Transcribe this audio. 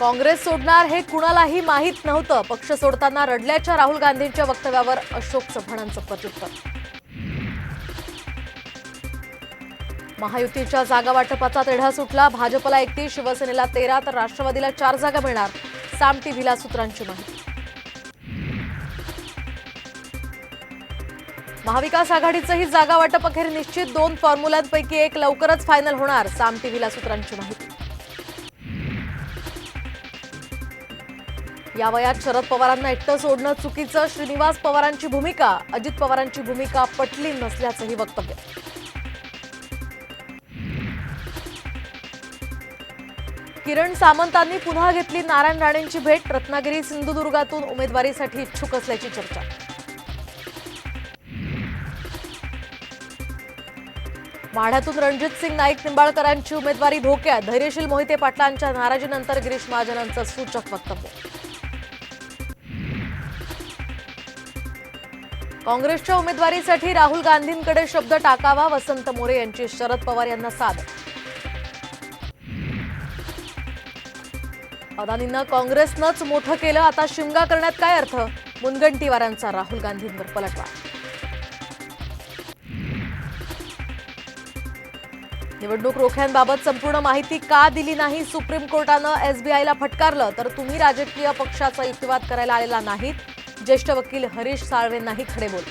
काँग्रेस सोडणार हे कुणालाही माहीत नव्हतं. पक्ष सोडताना रडल्याच्या राहुल गांधींच्या वक्तव्यावर अशोक चव्हाणांचं प्रत्युत्तर. महायुतीच्या जागा वाटपाचा तेढा सुटला. भाजपला एकतीस शिवसेनेला तेरा तर राष्ट्रवादीला चार जागा मिळणार. साम टीव्हीला सूत्रांची माहिती. महाविकास आघाडीचंही जागा वाटप अखेर निश्चित. दोन फॉर्म्युल्यांपैकी एक लवकरच फायनल होणार. साम टीव्हीला सूत्रांची माहिती. या वयात शरद पवारांना एकटं सोडणं चुकीचं. श्रीनिवास पवारांची भूमिका अजित पवारांची भूमिका पटली नसल्याचंही वक्तव्य. किरण सामंतांनी पुन्हा घेतली नारायण राणेंची भेट रत्नागिरी सिंधुदुर्गातून उमेदवारीसाठी इच्छुक असल्याची चर्चा. माढ्यातून रणजित सिंग नाईक निंबाळकरांची उमेदवारी धोक्यात धैर्यशील मोहिते पाटलांच्या नाराजीनंतर गिरीश महाजनांचं सूचक वक्तव्य. काँग्रेसच्या उमेदवारीसाठी राहुल गांधींकडे शब्द टाकावा वसंत मोरे यांची शरद पवार यांना साद. अदानींना काँग्रेसनंच मोठं केलं आता शिमगा करण्यात काय अर्थ? मुनगंटीवारांचा राहुल गांधींवर पलटवार. निवडणूक रोख्यांबाबत संपूर्ण माहिती का दिली नाही? सुप्रीम कोर्टानं एसबीआयला फटकारलं तर तुम्ही राजकीय पक्षाचा युक्तिवाद करायला आलेला नाहीत. ज्येष्ठ वकील हरीश साळवेंनाही खडे बोल